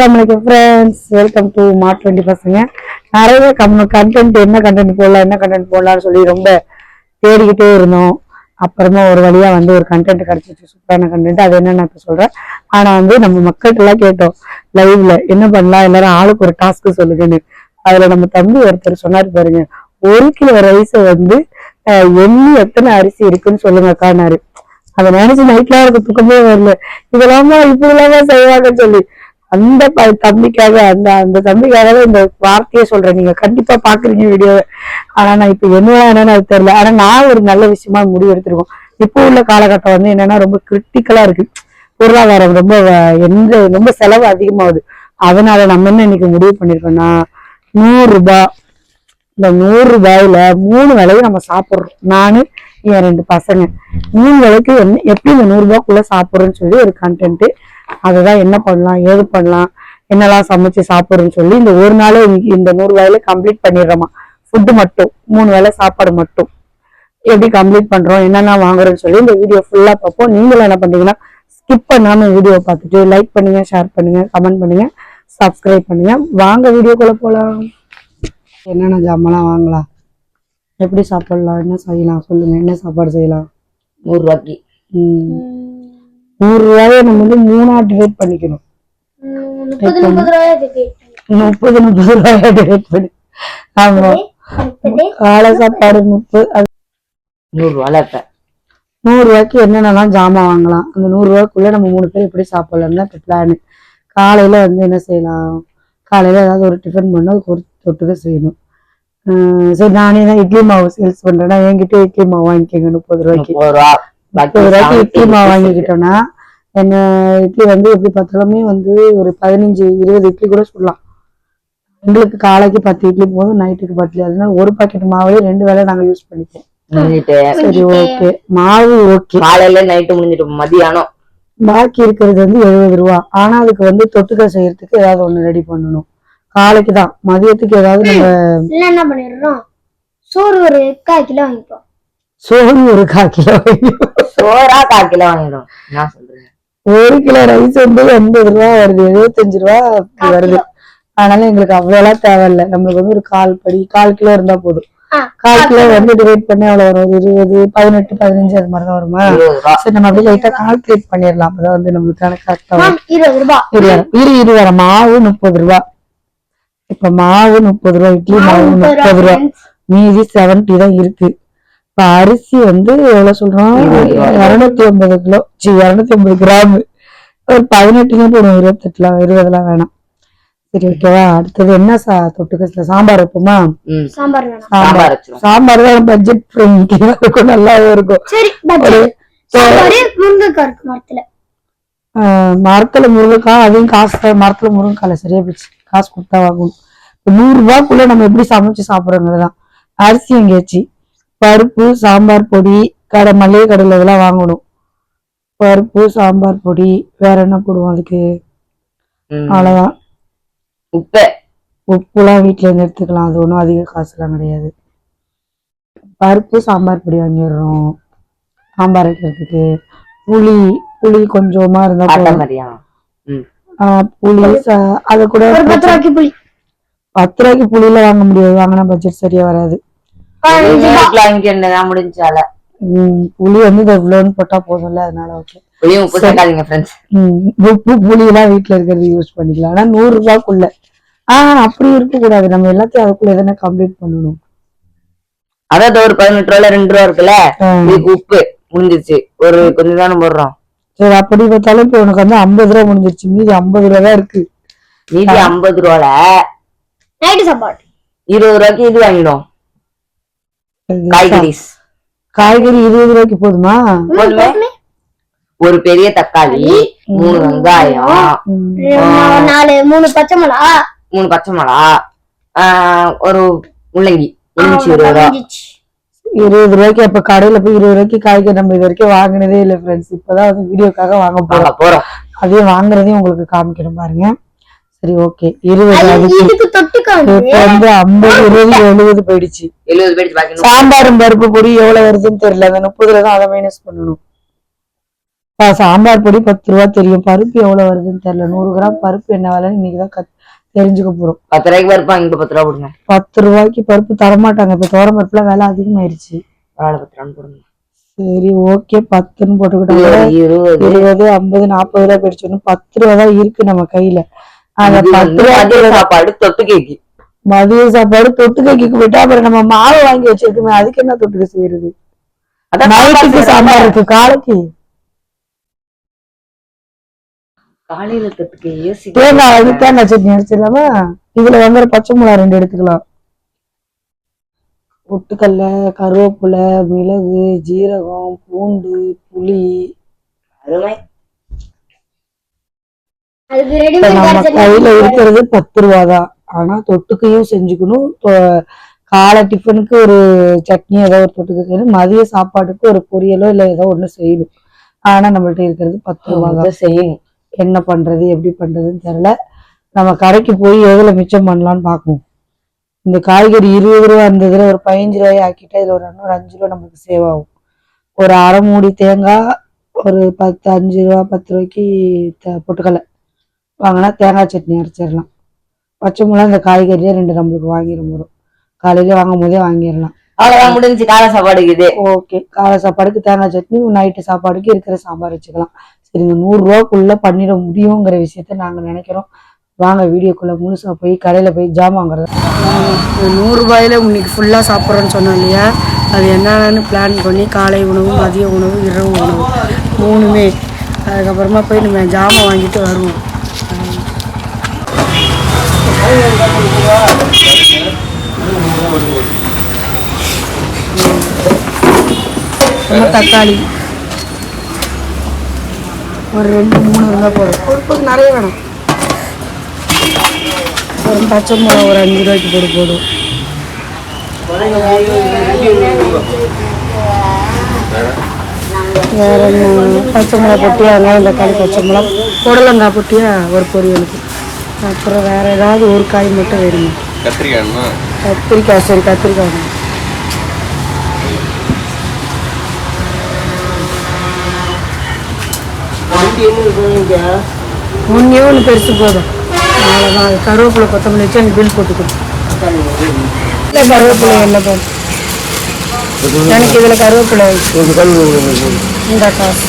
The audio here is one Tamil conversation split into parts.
அஸ்ஸலாமலைக்கும் friends welcome to Mart twenty பசங்க நிறைய கம் கண்டென்ட் என்ன கண்டென்ட் போடலாம் என்ன கண்டென்ட் போடலாம்னு சொல்லி ரொம்ப தேடிக்கிட்டே இருந்தோம். அப்புறமா ஒரு வழியா வந்து ஒரு கண்டென்ட் கிடச்சிச்சு. சூப்பரான கண்டென்ட் அது என்னன்னு நான் இப்ப சொல்றேன். ஆனா வந்து நம்ம மக்கள்கிட்ட எல்லாம் கேட்டோம். லைவ்ல என்ன பண்ணலாம் எல்லாரும் ஆளுக்கு ஒரு டாஸ்க்கு சொல்லுங்கன்னு அதுல நம்ம தம்பி ஒருத்தர் சொன்னாரு பாருங்க. ஒரு கிலோ ரைஸை வந்து எண்ணி எத்தனை அரிசி இருக்குன்னு சொல்லுங்க அக்கானாரு அதை நினைச்சு நைட்ல எனக்கு தூக்கமே வரல. இதெல்லாமா இப்படி இல்லாம செய்வாங்கன்னு சொல்லி. அந்த ப- தம்பிக்காக அந்த அந்த தம்பிக்காக தான் இந்த வார்த்தையை சொல்றேன். நீங்க கண்டிப்பா பாக்குறீங்க வீடியோவை ஆனா நான் இப்ப என்ன என்னன்னு அது தெரியல. ஆனா நான் ஒரு நல்ல விஷயமா முடிவு எடுத்திருக்கோம். இப்போ உள்ள காலகட்டம் வந்து என்னன்னா ரொம்ப கிரிட்டிக்கலா இருக்கு. பொருளாதாரம் ரொம்ப எந்த ரொம்ப செலவு அதிகமாகுது. அதனால நம்ம என்ன இன்னைக்கு முடிவு பண்ணிருக்கோம்னா நூறு ரூபாய் இந்த நூறு ரூபாயில மூணு வேலையும் நம்ம சாப்பிடுறோம். நானு என் ரெண்டு பசங்க. மூணு வேளைக்கு என்ன எப்படி இந்த நூறு ரூபாய்க்குள்ள சாப்பிடுறோம்னு சொல்லி ஒரு கண்டென்ட் அதுதான் என்ன பண்ணலாம் ஏது பண்ணலாம் என்னெல்லாம் சமைச்சு சாப்பிடுறோம்னு சொல்லி இந்த ஒரு நாளே இந்த நூறு ரூபாயில கம்ப்ளீட் பண்ணிடுறோமா. ஃபுட்டு மட்டும் மூணு வேளை சாப்பாடு மட்டும். எப்படி கம்ப்ளீட் பண்றோம் என்னென்ன வாங்குறோம்னு சொல்லி இந்த வீடியோ ஃபுல்லா பார்ப்போம். நீங்களும் என்ன பண்றீங்கன்னா ஸ்கிப் பண்ணாம வீடியோ பார்த்துட்டு லைக் பண்ணுங்க ஷேர் பண்ணுங்க கமெண்ட் பண்ணுங்க சப்ஸ்கிரைப் பண்ணுங்க. வாங்க வீடியோக்குள்ள போலாம். என்னென்ன ஜாமெல்லாம் வாங்கலாம்? எப்படி சாப்பிடலாம் என்ன செய்யலாம் சொல்லுங்க. என்ன சாப்பாடு செய்யலாம்? நூறு ரூபாய்க்கு. ம். நூறு ரூபாயை நம்ம வந்து மூணா டிவைட் பண்ணிக்கணும். முப்பது முப்பது ரூபாய் டிவைட் பண்ணி. ஆமா. காலை சாப்பாடு முப்பது நூறு ரூபாயில இப்ப நூறு ரூபாய்க்கு என்னென்னலாம் ஜாமான் வாங்கலாம். அந்த நூறு ரூபாய்க்குள்ள நம்ம மூணு பேர் எப்படி சாப்பிடலாம் தான் இப்போ பிளான் காலையில வந்து என்ன செய்யலாம்? காலையில ஏதாவது ஒரு டிஃபன் பண்ண அதுக்கு ஒரு தொட்டுக்க செய்யணும். சரி நானே தான் இட்லி மாவு சேல்ஸ் பண்றேன்னா என்கிட்ட இட்லி மாவு வாங்கிக்கோங்க முப்பது ரூபாய்க்கு. பாக்கி இட்லி மாவு வாங்கிக்கிட்டோம்னா என்ன இட்லி வந்து எப்படி பார்த்தாலுமே வந்து ஒரு பதினஞ்சு இருபது இட்லி கூட சுடலாம். எங்களுக்கு காலைக்கு பத்து இட்லி போதும் நைட்டுக்கு பத்து இட்லி. அதனால ஒரு பாக்கெட் மாவுலயே ரெண்டு வேளை நாங்க யூஸ் பண்ணிப்போம். சரி ஓகே மாவு ஓகே காலையில நைட்டு முடிஞ்சிட்டு மதியானம் பாக்கி இருக்கிறது வந்து எழுபது ரூபா. ஆனா அதுக்கு வந்து தொட்டுக்க செய்யறதுக்கு ஏதாவது ஒண்ணு ரெடி பண்ணணும். காலைக்கு தான். மதியத்துக்கு ஏதாவது நம்ம இல்ல என்ன பண்ணிடுறோம்? சோறு ஒரு கால் கிலோ வாங்கிப்போம். சோறு ஒரு கால் கிலோ. சோறா கால் கிலோ வாங்கிடும் சொல்றேன். ஒரு கிலோ ரைஸ் வந்து எண்பது ரூபா வருது எழுபத்தஞ்சு ரூபா வருது. அதனால எங்களுக்கு அவ்வளவு தேவையில்லை. நம்மளுக்கு வந்து ஒரு கால் படி கால் கிலோ இருந்தா போதும். கால் கிலோ வந்து டிவைட் பண்ணி அவ்வளவு வரும் ஒரு இருபது பதினெட்டு பதினஞ்சு அது மாதிரி தான் வருமா ரூபா. சரி நம்ம அப்படியே லைட்டா கால்குலேட் பண்ணிடலாம். அப்பதான் வந்து நம்மளுக்கான கரெக்டா மேம், இருபது ரூபாய் இரு இரு இரு வர மாவு முப்பது ரூபா. இப்ப மாவு முப்பது ரூபா இட்லி மாவு முப்பது ரூபா மீதி செவன்டி தான் இருக்கு. இப்ப அரிசி வந்து எவ்வளவு சொல்றோம் இருபது ரூபா. இருநூத்தி ஐம்பது கிலோ. சி இருநூத்தி ஐம்பது கிராம். ஒரு பதினெட்டுல போடும் இருபத்தெட்டுலாம் இருபதுலாம் வேணாம். சரி ஓகேவா? அடுத்தது என்ன சா தொட்டுக்க சாம்பார் வைப்போமா? சாம்பார் வேணாம். சாம்பார். தான் பட்ஜெட் ஃப்ரெண்ட்லியா இருக்கும். நல்லாவும் இருக்கும் முருங்கைக்காய் மரத்துல. முருங்கைக்காய் அதையும் காசு மரத்துல முருங்கைக்கால சரியா போச்சு. காசு கொடுத்தா வாங்கணும். இப்ப நூறு ரூபாய்க்குள்ள நம்ம எப்படி சமைச்சு சாப்பிடுறோங்கிறதான் அரிசி எங்கேயாச்சு? பருப்பு சாம்பார் பொடி கடை மளிகை கடையில் இதெல்லாம் வாங்கணும். பருப்பு சாம்பார் பொடி வேற என்ன போடுவோம் அதுக்கு? ம். அவ்வளவுதான். உப்பு. உப்புலாம் வீட்ல இருந்து எடுத்துக்கலாம். அது ஒன்றும் அதிக காசுலாம் கிடையாது. பருப்பு சாம்பார் பொடி வாங்கிடுறோம். சாம்பார் வைக்கிறதுக்கு. புளி புளி கொஞ்சமா இருந்தா புளி அது கூட பத்து ரூபாய்க்கு புளி. பத்து ரூபாய்க்கு புளியில வாங்க முடியாது. வாங்கினா பட்ஜெட் சரியா வராது. முடிஞ்சால. உம் புளி வந்து இவ்வளோன்னு போட்டா போதும்ல அதனால ஓகே புளியும் உப்பு சேர்க்காதீங்க ஃப்ரெண்ட்ஸ் உப்பு புளி எல்லாம் வீட்டுல இருக்கிறது யூஸ் பண்ணிக்கலாம். ஆனா நூறு ரூபாய்க்குள்ள. ஆஹ் அப்படி இருக்க கூடாது நம்ம எல்லாத்தையும் அதுக்குள்ள எதனா கம்ப்ளீட் பண்ணணும். அதாவது ஒரு பதினெட்டு ரூபாயில ரெண்டு ரூபா இருக்குல்ல? இதுக்கு உப்பு முடிஞ்சிருச்சு. ஒரு கொஞ்சம் தானே போடுறோம். சரி அப்படி பார்த்தாலும் இப்போ உனக்கு வந்து ஐம்பது ரூபா முடிஞ்சிருச்சு. மீதி ஐம்பது ரூபா தான் இருக்கு. மீதி ஐம்பது ரூபால நைட்டு சாப்பாடு. இருபது ரூபாய்க்கு இது வாங்கிடும் காய்கறிஸ். காய்கறி இருபது ரூபாய்க்கு போதுமா? ஒரு பெரிய தக்காளி மூணு வெங்காயம் நாலு மூணு பச்சை மிளகா. மூணு பச்சை மிளகா ஆஹ் ஒரு முள்ளங்கி முள்ளங்கி இருபது ரூபா. இருபது ரூபாய்க்கு அப்ப கடையில போய் இருபது ரூபாய்க்கு காய்கறி நம்ம இது வரைக்கும் வாங்கினதே இல்லை ஃப்ரெண்ட்ஸ் இப்பதான் வந்து வீடியோக்காக வாங்க போறோம். போறோம். அதையும் வாங்குறதையும் உங்களுக்கு காமிக்கிறேன் பாருங்க. சரி ஓகே இருபது வந்து இப்ப வந்து ஐம்பது இருபது எழுபது போயிடுச்சு. எழுபது சாம்பாரும் பருப்பு பொடி எவ்வளவு வருதுன்னு தெரியல. அந்த முப்பதுல தான் அதை மைனஸ் பண்ணணும். சாம்பார் பொடி பத்து ரூபா தெரியும். பருப்பு எவ்வளவு வருதுன்னு தெரியல. நூறு கிராம் பருப்பு என்ன விலைன்னு இன்னைக்குதான் கத் தெரிஞ்சுக்க போறோம். பத்து ரூபாய்க்கு பருப்பா? இங்க பத்து ரூபா கொடுங்க. பத்து ரூபாய்க்கு பருப்பு தரமாட்டாங்க. இப்ப தோரம் பருப்புல விலை அதிகமாயிருச்சு. பத்து சரி ஓகே பத்துன்னு போட்டுக்கிட்டா இருபது, ஐம்பது நாற்பது ரூபா போயிடுச்சு பத்து ரூபா தான் இருக்கு நம்ம கையில. அந்த பத்து மதிய சாப்பாடு தொட்டு கேக்கு. மதிய சாப்பாடு தொட்டுக்கைக்கு போயிட்டா அப்புறம் நம்ம மாவு வாங்கி வச்சிருக்கோமே அதுக்கு என்ன தொட்டுக்க செய்யறது? நைட்டுக்கு சாம்பார் இருக்கு காலைக்கு. காலையில தொட்டுக்கு தேங்காய் தேங்காய் சட்னி இதுல வந்து பச்சை மிளகா ரெண்டு எடுத்துக்கலாம். பொட்டுக்கல்ல கருவேப்பிலை மிளகு ஜீரகம் பூண்டு புளி. அருமை. இப்ப நம்ம கையில ரெடி இருக்கிறது பத்து ரூபா தான் ஆனா தொட்டுக்கையும் செஞ்சுக்கணும். காலை டிஃபனுக்கு ஒரு சட்னி ஏதோ ஒரு தொட்டுக்க செய்யணும். மதிய சாப்பாட்டுக்கு ஒரு பொரியலோ இல்ல ஏதோ ஒண்ணு செய்யணும். ஆனா நம்மள்ட்ட இருக்கிறது பத்து ரூபா தான் செய்யணும். என்ன பண்றது எப்படி பண்றதுன்னு தெரியல. நம்ம கடைக்கு போய் எதுல மிச்சம் பண்ணலாம்னு பார்ப்போம். இந்த காய்கறி இருபது ரூபா இருந்ததுல ஒரு பதினஞ்சு ரூபாய் ஆக்கிட்டா இதுல ஒரு இன்னொரு அஞ்சு ரூபா நமக்கு சேவ் ஆகும். ஒரு அரை மூடி தேங்காய் ஒரு பத்து அஞ்சு ரூபா பத்து ரூபாய்க்கு த- பொட்டுக்கடலை. வாங்கினா தேங்காய் சட்னி அரைச்சிடலாம். பச்சை மிளகா இந்த காய்கறியே ரெண்டு நம்மளுக்கு வாங்கிட வரும் காலையில வாங்கும் போதே வாங்கிடலாம். முடிஞ்சு காலை சாப்பாடுக்கு இது. ஓகே. காலை சாப்பாடுக்கு தேங்காய் சட்னி நைட்டு சாப்பாடுக்கு இருக்கிற சாம்பார் வச்சுக்கலாம். சரி இந்த நூறு ரூபாக்குள்ள பண்ணிட முடியுங்கிற விஷயத்த நாங்க நினைக்கிறோம். வாங்க வீடியோக்குள்ள முழுசா போய் கடையில போய் ஜாமான் வாங்குறது. நூறு ரூபாயில இன்னைக்கு ஃபுல்லா சாப்பிட்றோன்னு சொன்னோம் இல்லையா? அது என்னன்னு பிளான் பண்ணி காலை உணவு மதிய உணவு இரவு உணவு. மூணுமே. அதுக்கப்புறமா போய் நம்ம ஜாமான் வாங்கிட்டு வருவோம். தக்காளி. ஒரு ரெண்டு மூணு இருந்தால் போதும். பொறுப்புக்கு நிறைய வேணும். ஒரு பச்சை மிளகா ஒரு அஞ்சு ரூபாய்க்கு போடு போதும் வேற என்ன? பச்சை மிளகா பொட்டியா? வெங்காயம் தக்காளி பச்சை மிளகா. புடலங்காய் பொட்டியா? ஒரு பொரியலுக்கு. அப்புறம் வேற ஏதாவது ஒரு காய் மட்டும் வேணுமா? கத்திரிக்காய்னா கத்திரிக்காய் சரி கத்திரிக்காய். வேணும் ஒன்றே ஒன்று பெருசு போதும். அவ்வளோதான் அது கருவேப்பிலை கொத்தமல்லி வச்சு எனக்கு பில் போட்டு கொடு இல்லை கருவேப்பிலை இல்லை போதும். எனக்கு இதில் கருவேப்பிலை இந்த காசு.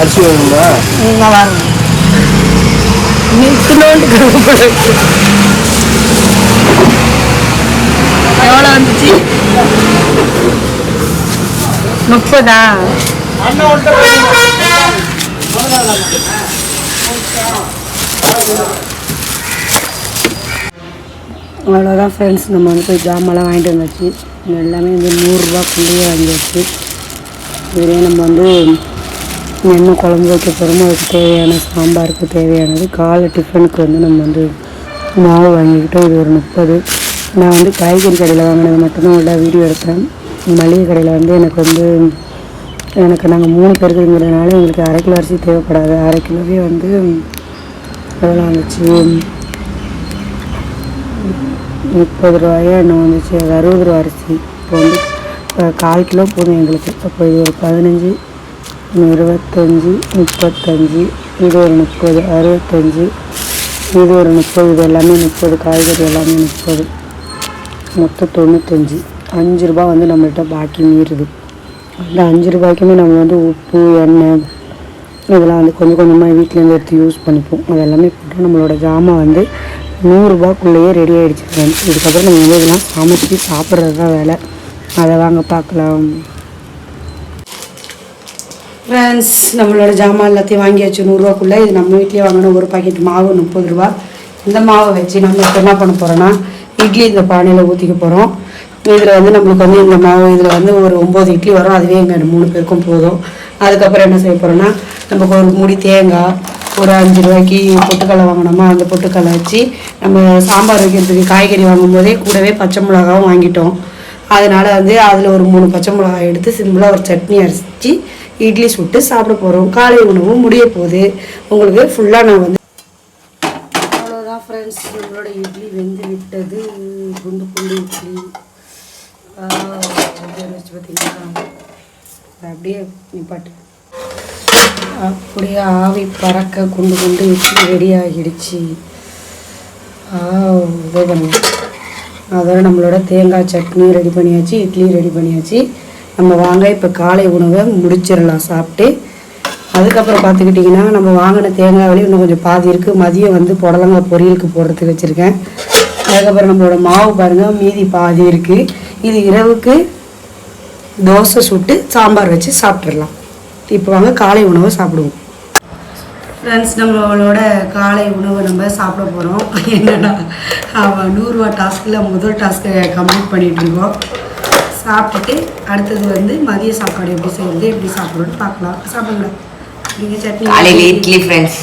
அரிசி வேணுங்களா? நீங்கள் வாங்க. நீ இத்தினோண்டு கருவேப்பிலை எவ்வளோ வந்துச்சு? முப்பதா? அவ்வளோதான் ஃப்ரெண்ட்ஸ் நம்ம வந்து போய் ஜாமெல்லாம் வாங்கிட்டு வந்தாச்சு. எல்லாமே வந்து நூறுரூபாக்குள்ளேயே வாங்கியாச்சு. இதுலேயே நம்ம வந்து என்ன குழம்பு வைக்க போகிறோமோ அதுக்கு தேவையான சாம்பாருக்கு தேவையானது காலை டிஃபனுக்கு வந்து நம்ம வந்து மாவு வாங்கிக்கிட்டோம். இது ஒரு முப்பது. நான் வந்து காய்கறி கடையில் வாங்கினது மட்டும்தான் உள்ள வீடியோ எடுத்தேன். மளிகை கடையில் வந்து எனக்கு வந்து எனக்கு நாங்கள் மூணு பேருக்குங்கிறதுனால எங்களுக்கு அரை கிலோ அரிசி தேவைப்படாது. அரை கிலோவே வந்து அதெல்லாம் வந்துச்சு. முப்பது ரூபாயா என்ன வந்துச்சு. அது அறுபது ரூபா அரிசி. இப்போ வந்து கால் கிலோ போதும் எங்களுக்கு. அப்போ இது ஒரு பதினஞ்சு. இருபத்தஞ்சி முப்பத்தஞ்சு இது ஒரு முப்பது அறுபத்தஞ்சு இது ஒரு முப்பது இது எல்லாமே முப்பது காய்கறி எல்லாமே முப்பது. மொத்தம் தொண்ணூத்தஞ்சு. அஞ்சு ரூபா வந்து நம்மள்கிட்ட பாக்கி மீறுது. அந்த அஞ்சு ரூபாய்க்குமே நம்ம வந்து உப்பு எண்ணெய் இதெல்லாம் வந்து கொஞ்சம் கொஞ்சமாக வீட்டிலேருந்து எடுத்து யூஸ் பண்ணிப்போம். அது எல்லாமே நம்மளோட ஜாமான் வந்து நூறுரூபாக்குள்ளேயே ரெடி ஆகிடுச்சு ஃப்ரெண்ட்ஸ் இதுக்கப்புறம் நம்ம வந்து இதெல்லாம் சமைச்சு சாப்பிட்றது தான் வேலை. அதை வாங்க பார்க்கலாம். ஃப்ரெண்ட்ஸ் நம்மளோட ஜாமான் எல்லாத்தையும் வாங்கியாச்சு நூறுரூவாக்குள்ளே இது நம்ம வீட்லேயே வாங்கின ஒரு பாக்கெட் மாவு முப்பது ரூபா. இந்த மாவை வச்சு நம்ம இப்போ என்ன பண்ண போகிறோன்னா இட்லி இந்த பானையில் ஊற்றிக்க போகிறோம் இதில் வந்து நம்மளுக்கு வந்து இந்த மாவு இதில் வந்து ஒரு ஒம்பது இட்லி வரும். அதுவே எங்கள் மூணு பேருக்கும் போதும். அதுக்கப்புறம் என்ன செய்ய போகிறோன்னா நமக்கு ஒரு முடி தேங்காய் ஒரு அஞ்சு ரூபாய்க்கு பொட்டுக்கடலை வாங்கினோமா அந்த பொட்டுக்கடலை வச்சு நம்ம சாம்பார் வைக்கிறதுக்கு காய்கறி வாங்கும்போதே கூடவே பச்சை மிளகாவும் வாங்கிட்டோம். அதனால் வந்து அதில் ஒரு மூணு பச்சை மிளகாய் எடுத்து சிம்பிளாக ஒரு சட்னி அரைச்சி இட்லி சுட்டு சாப்பிட போகிறோம் காலை உணவும் முடிய போகுது. உங்களுக்கு ஃபுல்லாக நான் வந்து அவ்வளோதான் ஃப்ரெண்ட்ஸ் நம்மளோட இட்லி வெந்து விட்டது. குண்டு குண்டு இட்லி. வச்சு பார்த்தீங்கன்னா அப்படியே நிப்பாட்டு. அப்படியே ஆவி பறக்க குண்டு குண்டு இட்லி ரெடி ஆகிடுச்சு. இதோ பண்ணுங்க அதோட நம்மளோட தேங்காய் சட்னி ரெடி பண்ணியாச்சு இட்லி ரெடி பண்ணியாச்சு. நம்ம வாங்க இப்போ காலை உணவை முடிச்சிடலாம் சாப்பிட்டு. அதுக்கப்புறம் பார்த்துக்கிட்டிங்கன்னா நம்ம வாங்கின தேங்காய் வலி இன்னும் கொஞ்சம் பாதி இருக்குது மதியம் வந்து புடலங்காய் பொரியலுக்கு போடுறதுக்கு வச்சுருக்கேன். அதுக்கப்புறம் நம்மளோட மாவு பாருங்கள் மீதி பாதி இருக்குது இது இரவுக்கு தோசை சுட்டு சாம்பார் வச்சு சாப்பிட்றலாம் இப்போ வாங்க காலை உணவை சாப்பிடுவோம். ஃப்ரெண்ட்ஸ் நம்மளோட காலை உணவை நம்ம சாப்பிட போகிறோம் என்னன்னா அவன் நூறுரூவா டாஸ்கில் முதல் டாஸ்க்கை கம்ப்ளீட் பண்ணிட்டு இருக்கோம் சாப்பிட்டுட்டு அடுத்தது வந்து மதிய சாப்பாடு எப்படி செய்யறது எப்படி சாப்பிட்றோன்னு பார்க்கலாம். சாப்பிடலாம் நீங்கள் சட்னி இட்லி ஃப்ரெண்ட்ஸ்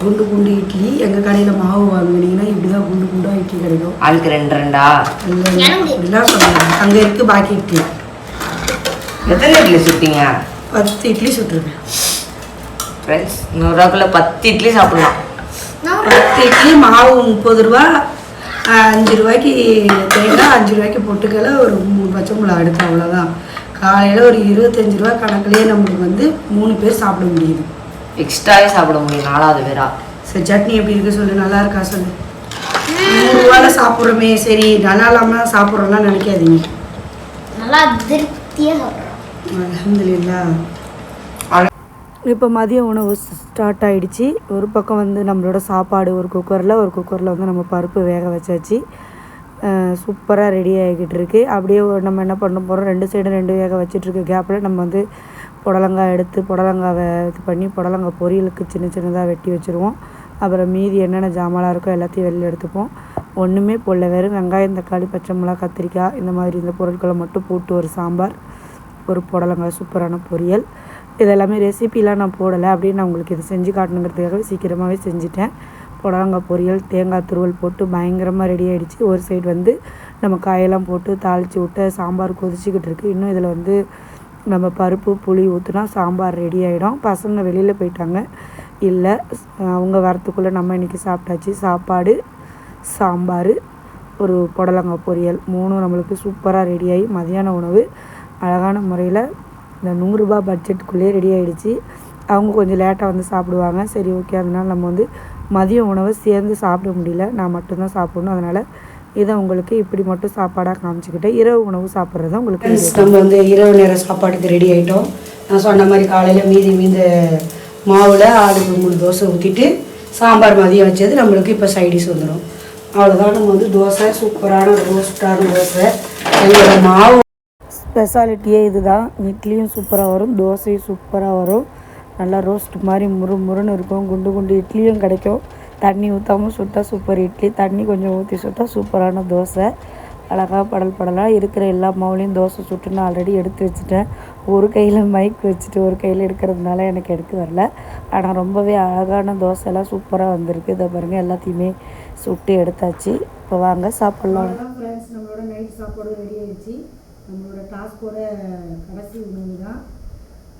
குண்டு குண்டு இட்லி. எங்கள் கடையில் மாவு வாங்குனீங்கன்னா இப்படி தான் குண்டு குண்டாக இட்லி கிடைக்கும். ஆளுக்கு ரெண்டு ரெண்டா? இல்லை அப்படிலாம் சொல்லுவாங்க அங்கே இருக்குது பாக்கி இட்லி. எத்தனை இட்லி சுட்டீங்க? பத்து இட்லி சுட்டுருக்கேன் ஃப்ரெண்ட்ஸ் நூறுரூவாக்குள்ள பத்து இட்லி சாப்பிடலாம். பத்து இட்லி மாவு முப்பது ரூபா அஞ்சு ரூபாய்க்கு தேங்காய் அஞ்சு ரூபாய்க்கு பொட்டுக்கடலை ஒரு மூணு பச்சை மிளகா எடுத்து அவ்வளோதான் காலையில் ஒரு இருபத்தஞ்சு ரூபா கணக்குலேயே நம்மளுக்கு வந்து மூணு பேர் சாப்பிட முடியுது. எக்ஸ்ட்ராவே சாப்பிட முடியும் நாலாவது பேரா? சரி சட்னி எப்படி இருக்கு சொல்லு நல்லா இருக்கா சொல்லு? நூறுரூவால சாப்பிட்றோமே சரி நல்லா இல்லாமல் சாப்பிட்றோம்லாம் நினைக்காதீங்க. நல்லா திருப்தியா சாப்பிடுறோம். அலமதுல்லா இப்போ மதிய உணவு ஸ்டார்ட் ஆகிடுச்சி ஒரு பக்கம் வந்து நம்மளோட சாப்பாடு ஒரு குக்கரில் ஒரு குக்கரில் வந்து நம்ம பருப்பு வேக வச்சாச்சு. சூப்பராக ரெடி ஆகிக்கிட்டு இருக்குது அப்படியே ஒரு நம்ம என்ன பண்ண போகிறோம் ரெண்டு சைடும் ரெண்டு வேக வச்சுட்டுருக்க கேப்பில் நம்ம வந்து புடலங்காய் எடுத்து புடலங்காவை இது பண்ணி புடலங்காய் பொரியலுக்கு சின்ன சின்னதாக வெட்டி வச்சுருவோம். அப்புறம் மீதி என்னென்ன ஜாமலாக இருக்கோ எல்லாத்தையும் வெளில எடுத்துப்போம். ஒன்றுமே போடல. வெறும் வெங்காயம் தக்காளி பச்சை மிளகா கத்திரிக்காய் இந்த மாதிரி இந்த பொருட்களை மட்டும் போட்டு ஒரு சாம்பார் ஒரு புடலங்காய் சூப்பரான பொரியல். இதெல்லாமே ரெசிபிலாம் நான் போடலை. அப்படின்னு நான் உங்களுக்கு இது செஞ்சு காட்டணுங்கிறதுக்காகவே சீக்கிரமாகவே செஞ்சுட்டேன். புடலங்காய் பொரியல் தேங்காய் துருவல் போட்டு பயங்கரமாக ரெடி ஆகிடுச்சு ஒரு சைடு வந்து நம்ம காயெல்லாம் போட்டு தாளித்து விட்டு சாம்பார் கொதிச்சிக்கிட்டு இருக்குது இன்னும் இதில் வந்து நம்ம பருப்பு புளி ஊற்றுனா சாம்பார் ரெடி ஆகிடும் பசங்க வெளியில் போயிட்டாங்க. இல்லை அவங்க வரத்துக்குள்ளே நம்ம இன்றைக்கி சாப்பிட்டாச்சு. சாப்பாடு சாம்பார் ஒரு புடலங்காய் பொரியல். மூணும் நம்மளுக்கு சூப்பராக ரெடி ஆகி மதியான உணவு. அழகான முறையில் இந்த நூறுரூபா பட்ஜெட்டுக்குள்ளேயே ரெடி ஆகிடுச்சு அவங்க கொஞ்சம் லேட்டாக வந்து சாப்பிடுவாங்க. சரி ஓகே அதனால் நம்ம வந்து மதிய உணவை சேர்ந்து சாப்பிட முடியல. நான் மட்டும்தான் சாப்பிடணும். அதனால் இதை உங்களுக்கு இப்படி மட்டும் சாப்பாடாக காமிச்சிக்கிட்டேன் இரவு உணவு சாப்பிட்றது உங்களுக்கு நம்ம வந்து இரவு நேர சாப்பாடுக்கு ரெடி ஆகிட்டோம் நான் சொன்ன மாதிரி காலையில் மீதி மீந்த மாவில் ஆளுக்கு மூணு தோசை ஊற்றிட்டு சாம்பார் மதியம் வச்சது நம்மளுக்கு இப்போ சைடிஷ் வந்துடும் அவ்வளோதான் நம்ம வந்து தோசை சூப்பரான ரோஸ்டான தோசை. எங்களோட மாவு ஸ்பெஷாலிட்டியே இதுதான். இட்லியும் சூப்பராக வரும் தோசையும் சூப்பராக வரும். நல்லா ரோஸ்ட் மாதிரி முறு முறுன்னு இருக்கும். குண்டு குண்டு இட்லியும் கிடைக்கும். தண்ணி ஊற்றாமல் சுட்டால் சூப்பர் இட்லி. தண்ணி கொஞ்சம் ஊற்றி சுட்டால் சூப்பரான தோசை. அழகாக படல் படலாக இருக்கிற எல்லா மாவுலையும் தோசை சுட்டு நான் ஆல்ரெடி எடுத்து வச்சுட்டேன். ஒரு கையில் மைக் வச்சுட்டு ஒரு கையில் எடுக்கிறதுனால எனக்கு எடுக்க வரல. ஆனால் ரொம்பவே அழகான தோசைலாம் சூப்பராக வந்திருக்கு. இதை பாருங்கள் எல்லாத்தையுமே சுட்டு எடுத்தாச்சு. இப்போ வாங்க சாப்பிட்லாம். நம்மளோட நைட் சாப்பாடு ரெடி ஆயிடுச்சு. நம்மளோட டாஸ்கோட கடைசி உணவு தான்.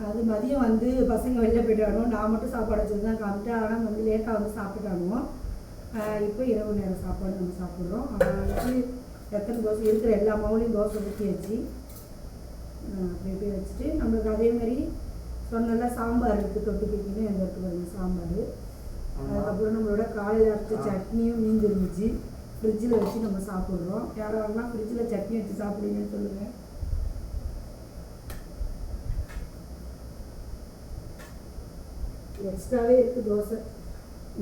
அது மதியம் வந்து பசங்க வெளில போயிட்டானோ நான் மட்டும் சாப்பாடு வச்சு தான் காமிட்டேன் ஆனால் வந்து லேட்டாக வந்து சாப்பிட்டுட்டானுவோம் இப்போ இரவு நேரம் சாப்பாடு நம்ம சாப்பிட்றோம். வந்து எத்தனை தோசை? இருக்கிற எல்லா மாவுலையும் தோசை ஊற்றி வச்சு அப்படி இப்படி வச்சுட்டு நம்மளுக்கு அதே மாதிரி சொன்னல சாம்பார் இருக்குது தொட்டுக்கின்னு எந்த இருக்கு பாருங்க சாம்பார். அதுக்கப்புறம் நம்மளோட காலையில் அரைச்ச சட்னியும் மீந்து இருந்துச்சு ஃப்ரிட்ஜில் வச்சு நம்ம சாப்பிட்றோம். யாராவதுனா ஃப்ரிட்ஜில் சட்னி வச்சு சாப்பிடுவீங்கன்னு சொல்லுங்கள் எக்ஸ்ட்ராவே இருக்குது தோசை.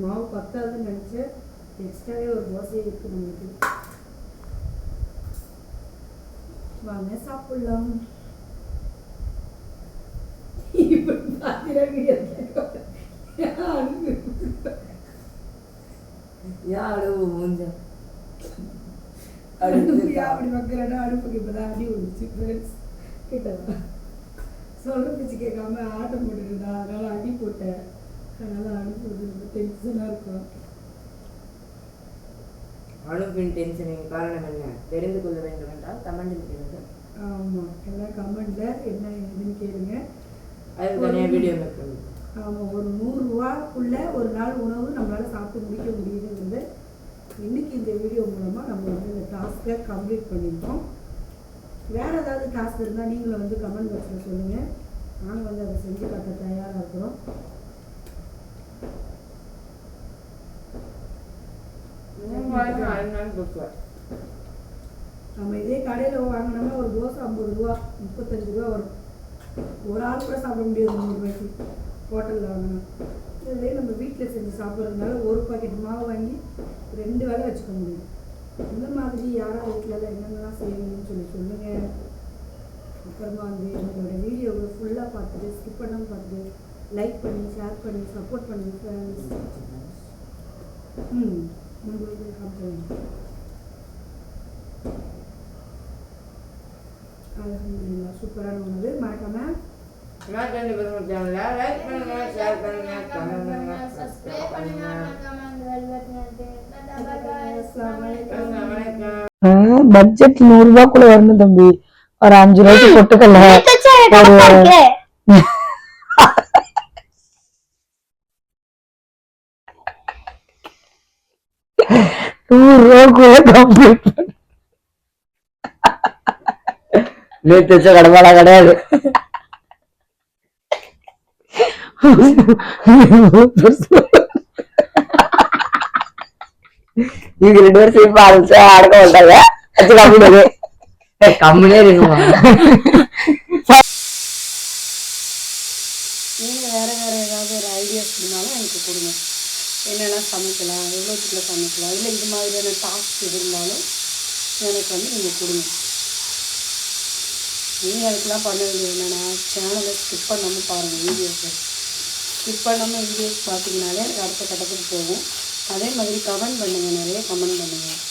மாவு பத்தாதுன்னு நினச்சேன். எக்ஸ்ட்ராவே ஒரு தோசையே இருக்குது நம்மளுக்கு. வாங்க சாப்பிடலாம். இப்படி பார்த்தீங்கன்னா வீடியோ அப்படி மக்களோட அடுப்புக்கு இப்போதான் அடி விழுந்துச்சு ஃப்ரெண்ட்ஸ் கிட்ட சொல்ற பேச்சு கேட்காம ஆட்டம் போட்டுருந்தா அதனால அடி போட்டேன் அதனால ரொம்ப டென்ஷனாக இருக்கும் அனுப்பின் டென்ஷனின் காரணம் என்ன தெரிந்து கொள்ள வேண்டும் என்றால் கமெண்டில் கேளுங்க ஆமாம் எல்லாம் கமெண்ட்ல என்ன ஏதுன்னு கேளுங்க அதுக்கு தனியாக வீடியோ ஆமாம் ஒரு நூறுரூவாக்குள்ள ஒரு நாள் உணவு நம்மளால் சாப்பிட்டு முடிக்க முடியுதுங்கிறது இன்னைக்கு இந்த வீடியோ மூலமாக நம்ம வந்து இந்த டாஸ்க்கை கம்ப்ளீட் பண்ணியிருக்கோம். வேறு ஏதாவது டாஸ்க் இருந்தால் நீங்களும் வந்து கமெண்ட் பாக்ஸில் சொல்லுங்கள் நாங்கள் வந்து அதை செஞ்சு காட்ட தயாராக இருக்கிறோம். நம்ம இதே கடையில் வாங்கினோம்னா ஒரு தோசை ஐம்பது ரூபா முப்பத்தஞ்சு ரூபா வரும். ஒரு ஆள் கூட சாப்பிட முடியாது நூறுரூபாய்க்கு ஹோட்டலில் வாங்கினா. இதுவே நம்ம வீட்டில் செஞ்சு சாப்பிட்றதுனால ஒரு பாக்கெட் மாவு வாங்கி ரெண்டு வேளை வச்சுக்க முடியும். இந்த மாதிரி யாராவது வீட்டில் என்னென்னலாம் செய்யணும்னு சொல்லி சொல்லுங்கள் அப்புறமா வந்து என்னோட வீடியோவை ஃபுல்லாக பார்த்துட்டு ஸ்கிப் பண்ணாமல் பார்த்துட்டு லைக் பண்ணி ஷேர் பண்ணி சப்போர்ட் பண்ணி ஃப்ரெண்ட்ஸ் ம் உங்களுக்கு காமிச்சு அலமதுல்லா சூப்பரான உணவு. மறக்காம பட்ஜெட் நூறு ரூபாய்க்குள்ள வரணும் தம்பி. ஒரு அஞ்சு ரூபாய்க்கு பொட்டுக்கல்ல நூறு ரூபாய்க்குள்ள கம்ப்ளீட் நேத்து வச்ச கடமாடா கிடையாது. இவங்க ரெண்டு பேரும் சிரிப்பா ஆரம்பிச்சா அடக்க மாட்டாங்க வச்சு கம்முனு இருக்குமா நீங்கள் வேறு வேறு ஏதாவது ஒரு ஐடியாஸ் இருந்தாலும் எனக்கு கொடுங்க. என்னெல்லாம் சமைக்கலாம் எவ்வளோத்துக்குள்ள சமைக்கலாம் இல்லை இது மாதிரியான டாஸ்க் எது இருந்தாலும் எனக்கு வந்து நீங்கள் கொடுங்க. நீங்கள் அதுக்கெல்லாம் பண்ண வேண்டியது என்னென்னா சேனலை ஸ்கிப் பண்ணாமல் பாருங்கள் வீடியோஸை ஸ்கிப் பண்ணாமல் வீடியோஸ் பார்த்தீங்கனாலே எனக்கு அடுத்த கட்டத்துக்கு போகும் அதே மாதிரி கமெண்ட் பண்ணுங்கள் நிறைய கமெண்ட் பண்ணுங்கள்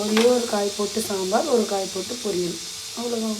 ஒரே ஒரு காய் போட்டு சாம்பார் ஒரு காய் போட்டு பொரியல். அவ்வளோதான்